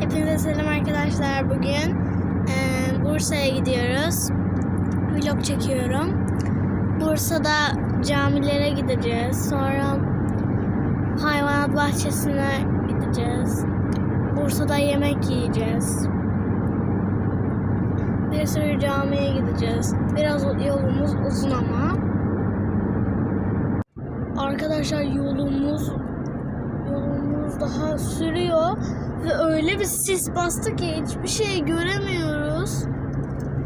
Hepinize selam arkadaşlar. Bugün eee, Bursa'ya gidiyoruz. Vlog çekiyorum. Bursa'da camilere gideceğiz. Sonra hayvanat bahçesine gideceğiz. Bursa'da yemek yiyeceğiz. Bir sürü camiye gideceğiz. Biraz yolumuz uzun ama. Arkadaşlar yolumuz yolumuz daha sürüyor ve öyle bir sis bastı ki hiçbir şey göremiyoruz.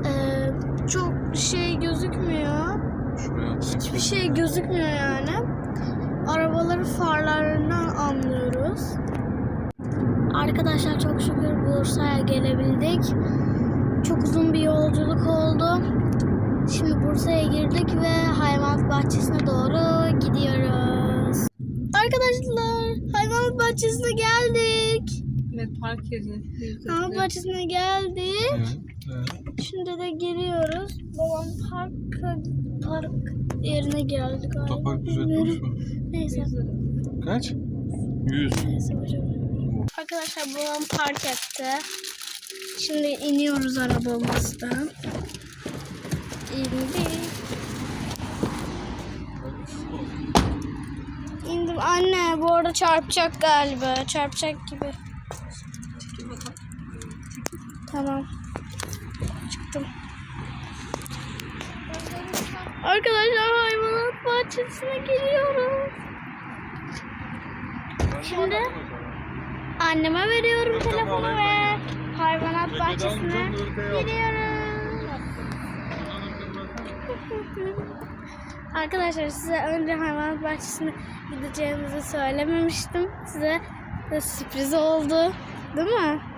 Ee, çok şey gözükmüyor. Hiçbir şey gözükmüyor yani. Arabaları farlarından anlıyoruz. Arkadaşlar çok şükür Bursa'ya gelebildik. Çok uzun bir yolculuk oldu. Şimdi Bursa'ya girdik ve hayvanat bahçesine doğru gidiyoruz. Arkadaşlar hayvanat bahçesine geldik. Evet park yeri. Hayvanat bahçesine geldik. Evet, evet. Şimdi de giriyoruz. Babam park park yerine geldik galiba. Otopark düzeltmiş mi? Neyse. Kaç? 100. Neyse hocam. Arkadaşlar babam park etti. Şimdi iniyoruz arabamızdan. İndik. İndim. Anne bu arada çarpacak galiba. Çarpacak gibi. Tamam. Çıktım. Arkadaşlar hayvanat bahçesine geliyoruz. Şimdi anneme veriyorum telefonu ve hayvanat bahçesine gidiyoruz. Arkadaşlar size önce hayvanat bahçesine gideceğimizi söylememiştim. Size sürpriz oldu. Değil mi?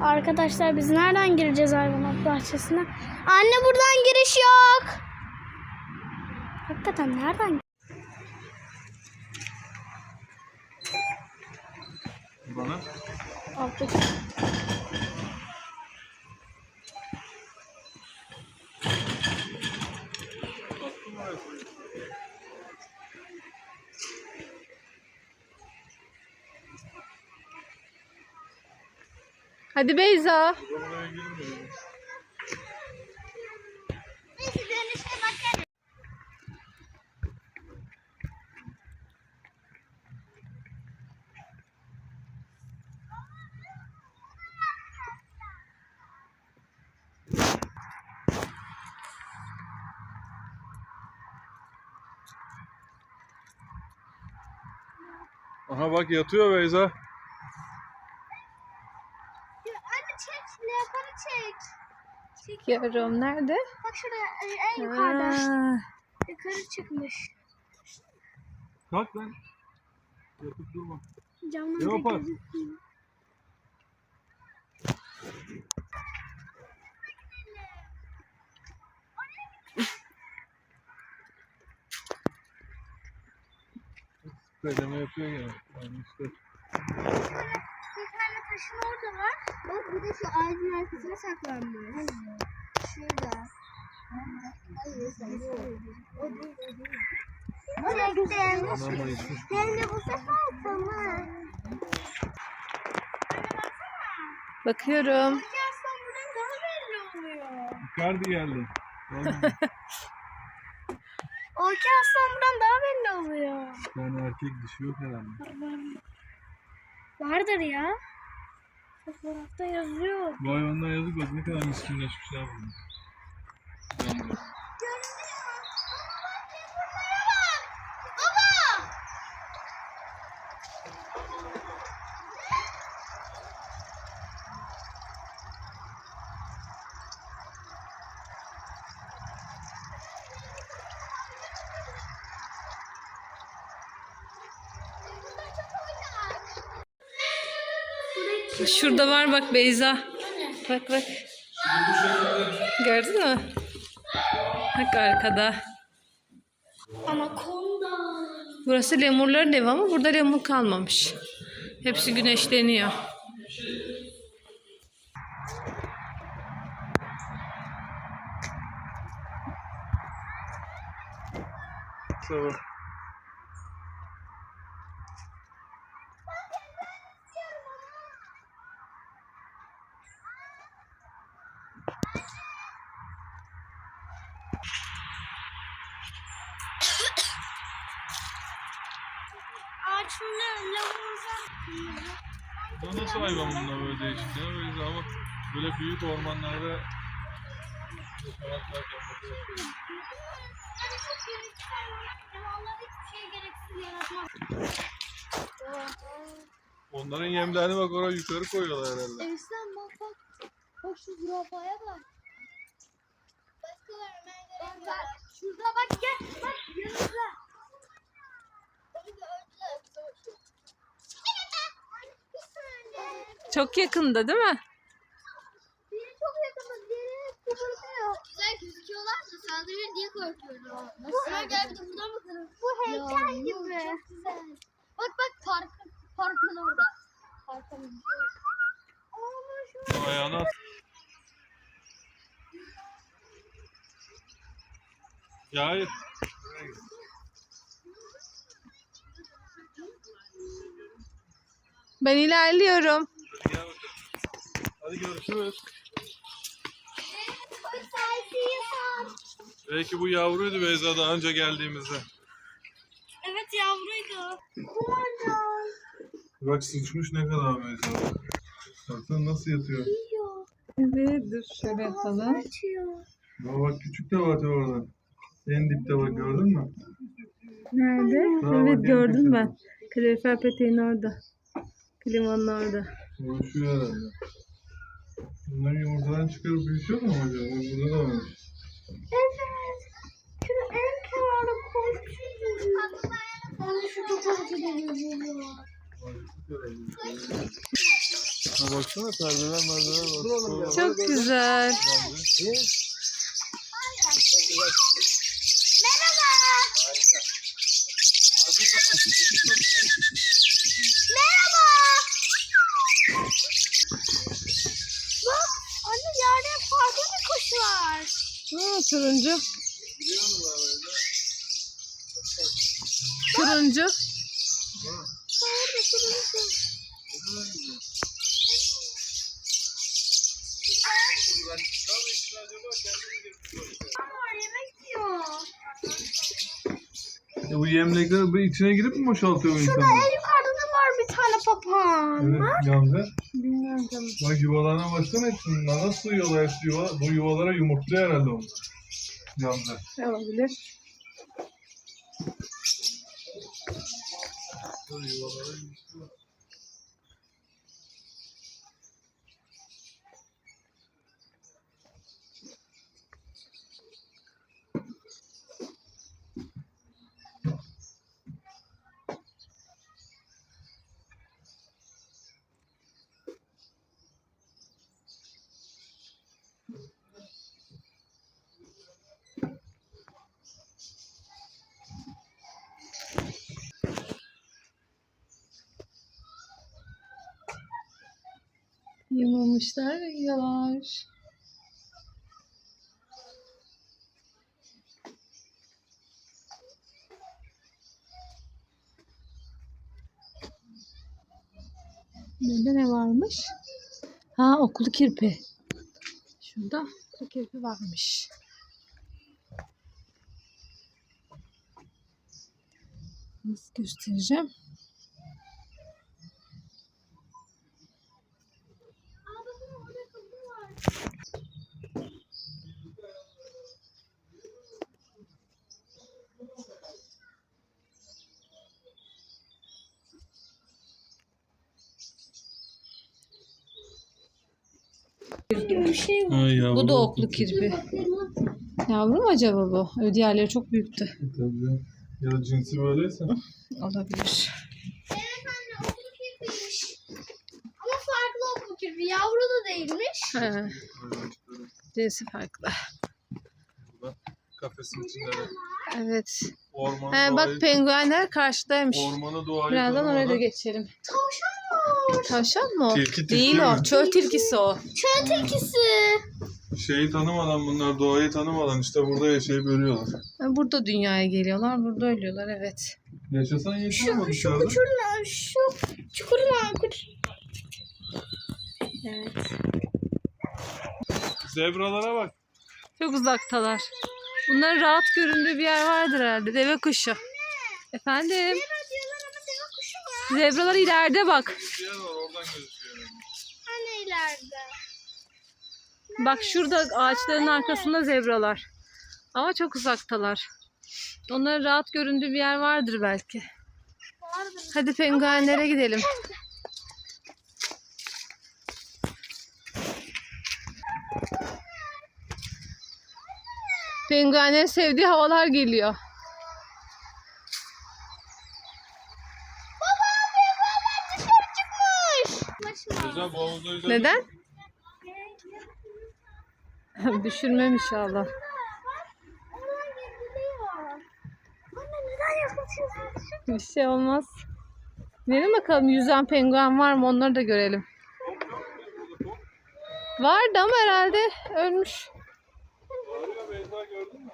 Arkadaşlar biz nereden gireceğiz hayvanat bahçesine? Anne buradan giriş yok. Hakikaten nereden? Bana. Aldık. Hadi Beyza. Aha bak yatıyor Beyza. Anne çek, leoparı çek. Çekiyorum. Nerede? Bak şurada en yukarıda. Aa, Yukarı çıkmış. Kalk lan. Yatıp durma. Camdan pek gözükmüyor. Bedeme yapıyor gene. Yani işte. Taşın orada var. Bak bir de şu ağacın arkasına saklanmış. Şurada. Hayır, o değil, o değil. Anam ayışmış. Hem de bu sefer sana. bakıyorum. Aslan buradan daha belli oluyor. Icardi geldi. Orki aslan buradan daha belli oluyor. Bir tane erkek dişi yok herhalde. Vardır ya. Fotoğrafta yazıyor. Bu hayvanlar yazık bak ne kadar miskinleşmişler bunlar. Şurada var bak Beyza. Bak bak. Gördün mü? Bak arkada. Anakonda. Burası lemurların evi ama burada lemur kalmamış. Hepsi güneşleniyor. Sabah. Bu nasıl hayvan bunlar böyle değişik ya? Böyle ama böyle büyük ormanlarda yapmak şey. Onların yemlerini bak oraya yukarı koyuyorlar herhalde. Evsen bak bak. Bak şu zürafaya bak. Başka gerek yok. Şurada bak gel. Bak yanımda. Tabii ki öldüler. Bir saniye. Çok yakında değil mi? Biri çok yakında, diğeri kıpırdıyor. Güzel gözüküyorlar da saldırır diye korkuyorum. Nasıl? gel bir de buradan bakalım. Bu heykel gibi. Çok güzel. Bak bak park, parkın orada. Parkın. Şu Ayağına at. Ya hayır. Ben ilerliyorum. Hadi görüşürüz. Belki bu yavruydu Beyza daha önce geldiğimizde. Evet yavruydu. Bak sıçmış ne kadar Beyza. Baksana nasıl yatıyor. Evet dur şöyle yapalım. Açıyor. Bak küçük de var orada. En dipte bak gördün mü? Nerede? Daha evet gördüm ben. Kalorifer peteğin orada. Klimanın orada. Konuşuyor herhalde. Bunların yumurtadan çıkarıp büyütüyor mu acaba? Bak burada da var. Evet. Şunu en kenarda koymuşuz. Bana şu ediyor. Ha baksana perdeler merdeler var. Çok güzel. Merhaba. Bak anne yerde farklı bir kuş Ha, turuncu. Turuncu. Orada turuncu. Var yemek yiyor. E bu yemlekler bu içine girip mi boşaltıyor Şurada en yukarıda da var bir tane papağan. Evet Gamze. Canım. Bak yuvalarına baksana hepsinin. Nasıl uyuyorlar hepsi yuva? Bu yuvalara yumurtluyor herhalde onlar. Gamze. Olabilir. Yuvalara yumurtluyor. Ve yiyorlar. Burada ne varmış? Ha okulu kirpi. Şurada okulu kirpi varmış. Nasıl göstereceğim? Bir şey var. Ha, yavru. Bu da oklu kirpi. Yavru mu acaba bu? Öyle Diğerleri çok büyüktü. Tabii. Ya cinsi böyleyse. Olabilir. Evet anne okul kirpiymiş. Ama farklı okul kirpi. Yavru da değilmiş. He, cinsi farklı. Kafesin içinde de. Evet. Ormanı He, doğayı, bak penguenler karşıdaymış. ormanı doğayı Birazdan oraya da tanımadan- geçelim. Tavşan mı o? Tilki, tilki Değil mi? o. Çöl tilkisi o. Çöl tilkisi. Şeyi tanımadan bunlar doğayı tanımadan işte burada yaşayıp ölüyorlar. Ha, Burada dünyaya geliyorlar. Burada ölüyorlar. Evet. Yaşasan yaşama Şu, şu dışarıda. şu çukurun arkası. Evet. Zebralara bak. Çok uzaktalar. Bunların rahat göründüğü bir yer vardır herhalde. Deve kuşu. Efendim? Zebralar ileride bak. Bir yer var oradan gözüküyor. yani. Hani ileride. Bak şurada ağaçların arkasında zebralar. Ama çok uzaktalar. Onların rahat göründüğü bir yer vardır belki. Vardır. Hadi penguenlere gidelim. Penguenlerin sevdiği havalar geliyor. Havuzda yüzer. Neden? Düşürmem inşallah. Bir şey olmaz. Gidelim bakalım yüzen penguen var mı onları da görelim. Vardı ama herhalde ölmüş. Arıyor Beyza gördün mü?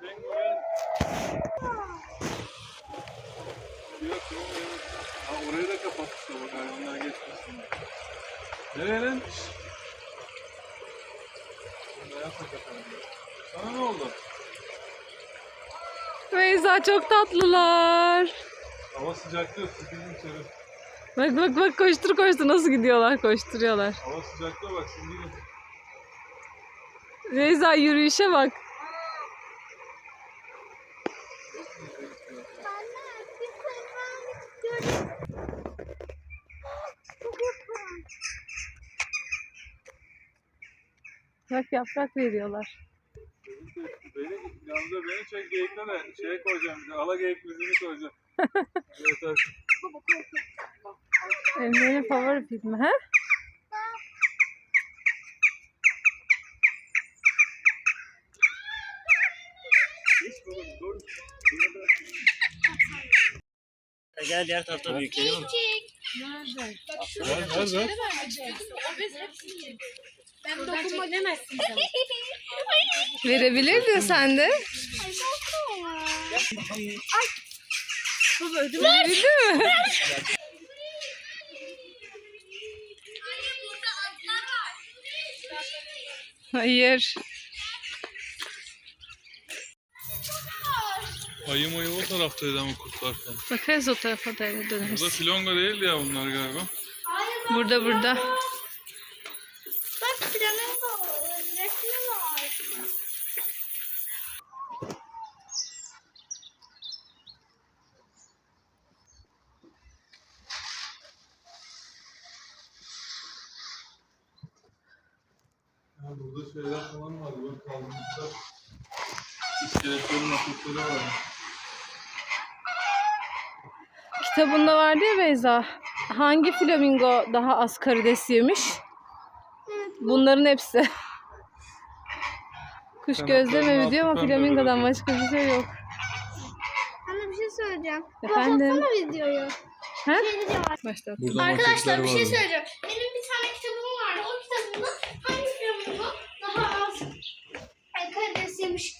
Penguen. Yok yok yok. Ha orayı da kapatmışlar bak hayvanlar geçmesin. Nereye lan? Sana ne oldu? Beyza çok tatlılar. Hava sıcaktı, sıkıldım içeri. Bak bak bak koştur koştur nasıl gidiyorlar koşturuyorlar. Hava sıcaktı bak şimdi de. Beyza yürüyüşe bak. Anne bir penguen gördüm. Çok yakın. Bak yaprak veriyorlar. Beni, yanında beni çek geyikle de şeye koyacağım bir de. Ala geyik müziğini koyacağım. evet, evet. Emre'nin favori filmi he? Gel diğer tarafta büyükleri var. Ver, ver, ver. Verebilirdin sen de. Verebildi mi? Hayır. Ayı mayı o taraftaydı ama kurtlar falan. Bakarız o tarafa da döneriz. Burada filonga değildi ya bunlar galiba. Burada burada. Bak flamingo resmi var. Ya burada şeyler falan var. Böyle kaldırmışlar. İskeletlerin maketleri var. Kitabında vardı ya Beyza. Hangi flamingo daha az karides yemiş? Bunların hepsi. Kuş gözleme video ama altı pembe flamingodan başka bir şey yok. Anne bir şey söyleyeceğim. Efendim? Başlatsana videoyu. He? Şey. Başlat. Arkadaşlar bir şey söyleyeceğim. Benim bir tane kitabım vardı. O kitabımda hangi flamingo daha az karides yemiş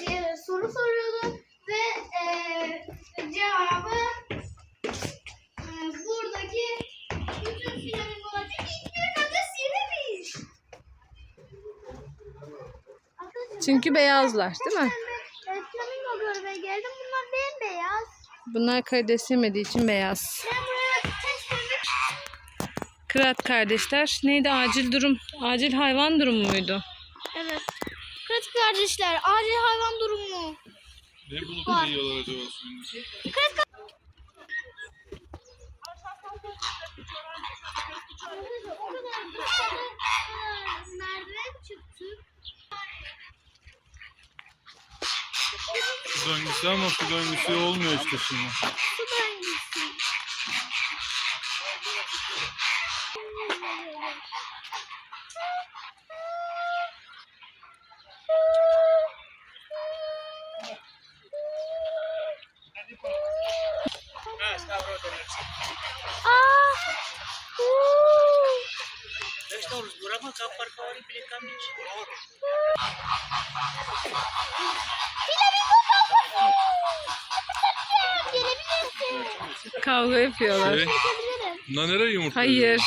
diye soru soruyordu. Ve e, cevabı buradaki bütün flamingolar çünkü beyazlar değil mi? ben flamingo görmeye geldim. Bunlar bembeyaz. Bunlar karides yemediği için beyaz. Ben buraya Kırat kardeşler. Neydi acil durum? Acil hayvan durumu muydu? Evet. Kritik kardeşler, acil hayvan durumu. Ne bulup yiyorlar acaba suyun? O merdiven çıktı. Su döngüsü ama su döngüsü olmuyor işte şimdi. Su döngüsü. Aa! Uuu! Kapan kau ini pilih kami? Gelebilirsin. Kavga yapıyorlar. Şey, nereye yumurtluyor? Hayır.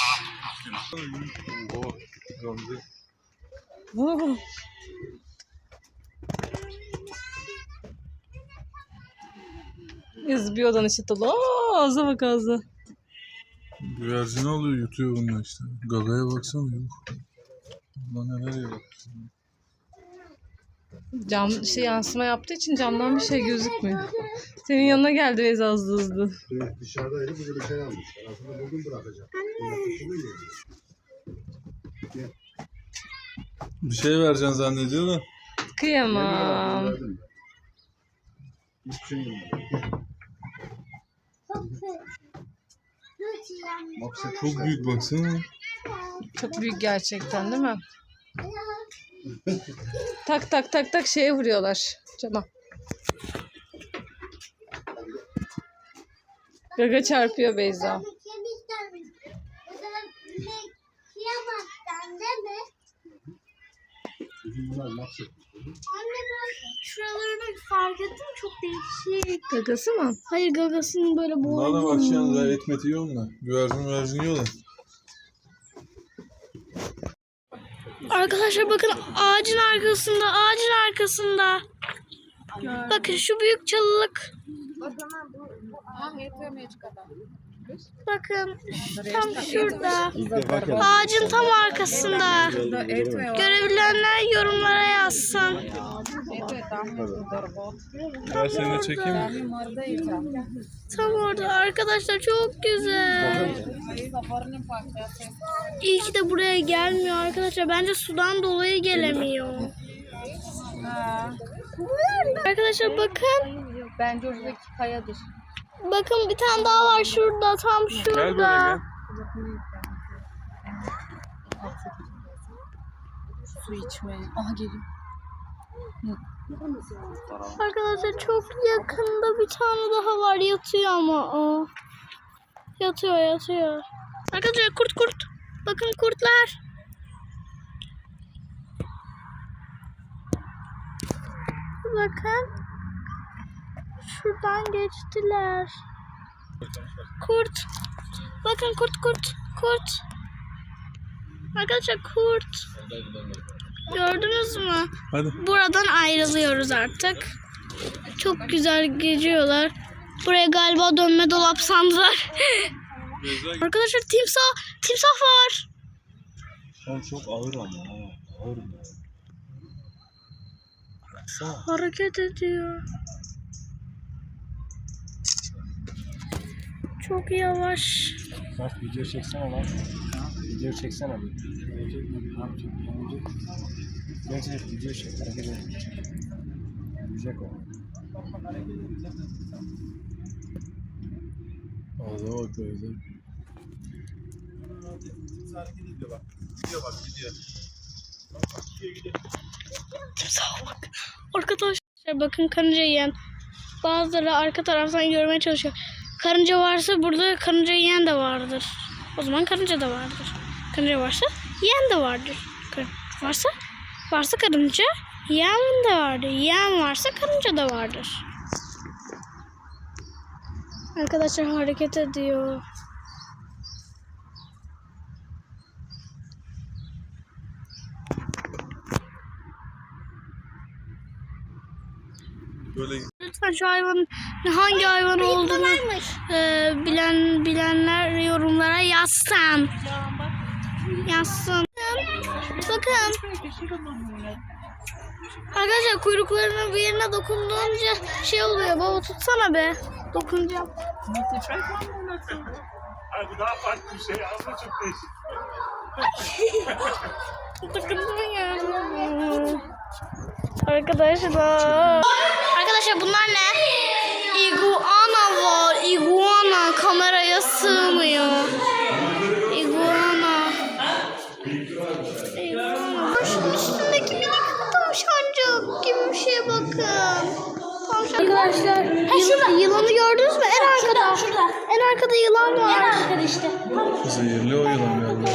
Oo. İzbiyodan dolu. Aa, ağza bak ağza. Güvercin alıyor yutuyor bunlar işte. Gagaya baksana yok. Ulan neler yiyor. Cam şey yansıma yaptığı için camdan bir şey gözükmüyor. Senin yanına geldi Beyza hızlı hızlı. Evet, dışarıdaydı bugün bir şey almış. Aslında bugün bırakacak. Bir şey vereceksin zannediyor da. Kıyamam. Hiçbir şey. Maksat Çok büyük baksana. Çok büyük gerçekten değil mi? tak tak tak tak şeye vuruyorlar cama. Gaga çarpıyor Beyza. Anne ben şuralarını fark ettim çok değişik. Gagası mı? Hayır gagasının böyle Bunlar da boynu. bakacaksın da et met yiyor onlar. Güvercin güvercin yiyorlar. Arkadaşlar bakın ağacın arkasında, ağacın arkasında. Bakın şu büyük çalılık. Bakın tam şurada. Ağacın tam arkasında. Görebilenler yorumlara yazsın. Ben seni de çekeyim mi? Tam orada arkadaşlar çok güzel. İyi ki de buraya gelmiyor arkadaşlar. Bence sudan dolayı gelemiyor. Arkadaşlar bakın. Bence oradaki kayadır. Bakın bir tane daha var şurada. Tam şurada. Su içmeye. Aha geliyor. Arkadaşlar çok yakında bir tane daha var. Yatıyor ama o. Yatıyor yatıyor. Arkadaşlar kurt kurt. Bakın kurtlar. Bakın. Şuradan geçtiler. Kurt. Bakın kurt kurt. Kurt. Arkadaşlar kurt. Gördünüz mü? Hadi. Buradan ayrılıyoruz artık. Çok güzel geziyorlar. Buraya galiba dönme dolap sandılar. Arkadaşlar timsah, timsah var. Sen çok ağır ama. ha, Ağır mı? Hareket ediyor. Çok yavaş. Bak video çeksene lan. Video çeksene. Gerçek video çek. Hareket et. Yiyecek o. Ağza bak Beyza. Timsaha bak. Arkadaşlar bakın karınca yiyen. Bazıları arka taraftan görmeye çalışıyor. Karınca varsa burada karınca yiyen de vardır. O zaman karınca da vardır. Karınca varsa yiyen de vardır. Varsa varsa karınca yiyen de vardır. Yiyen varsa karınca da vardır. Arkadaşlar hareket ediyor. Böyle Lütfen şu hayvanın hangi hayvan olduğunu e, bilen bilenler yorumlara yazsın. Yazsın. Bakın. Arkadaşlar kuyruklarının bir yerine dokunduğunca şey oluyor. Baba tutsana be. Dokunca. Ay bu daha farklı bir şey aslında çok değişik. Dokundum ya. Arkadaşlar. Arkadaşlar bunlar ne? Iguana var. Iguana kameraya sığmıyor. Iguana. Iguana. Şunun üstündeki minik tavşancık gibi bir şeye bakın. Arkadaşlar yıl- yılanı gördünüz mü? En arkada. En arkada yılan var. En arkada işte. zehirli o yılan galiba.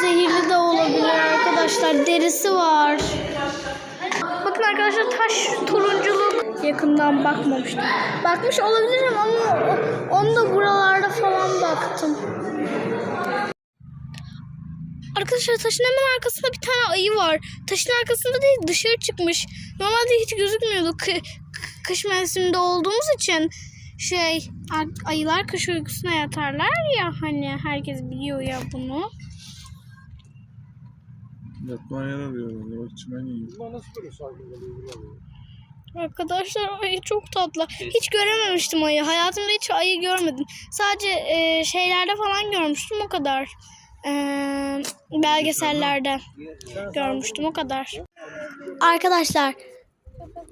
Zehirli de olabilir arkadaşlar. Derisi var. Arkadaşlar taş turunculuk. Yakından bakmamıştım. Bakmış olabilirim ama onu da buralarda falan baktım. Arkadaşlar taşın hemen arkasında bir tane ayı var. Taşın arkasında değil dışarı çıkmış. Normalde hiç gözükmüyordu. Kı- kış mevsiminde olduğumuz için şey ar- ayılar kış uykusuna yatarlar ya hani herkes biliyor ya bunu. Yatma yer arıyorlar. Bak çimen yiyor. Bunlar nasıl böyle oluyor? Arkadaşlar ayı çok tatlı. Hiç görememiştim ayı. Hayatımda hiç ayı görmedim. Sadece e, şeylerde falan görmüştüm o kadar. E, belgesellerde görmüştüm o kadar. Arkadaşlar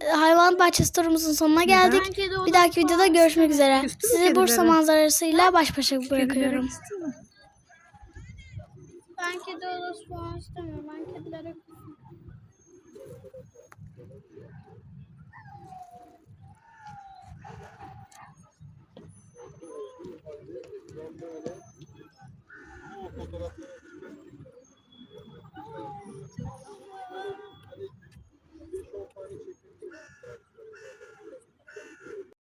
e, hayvan bahçesi turumuzun sonuna geldik. Bir dahaki videoda görüşmek üzere. Sizi Bursa manzarasıyla baş başa bırakıyorum. Ben kedi odası falan istemiyorum. Ben kedilere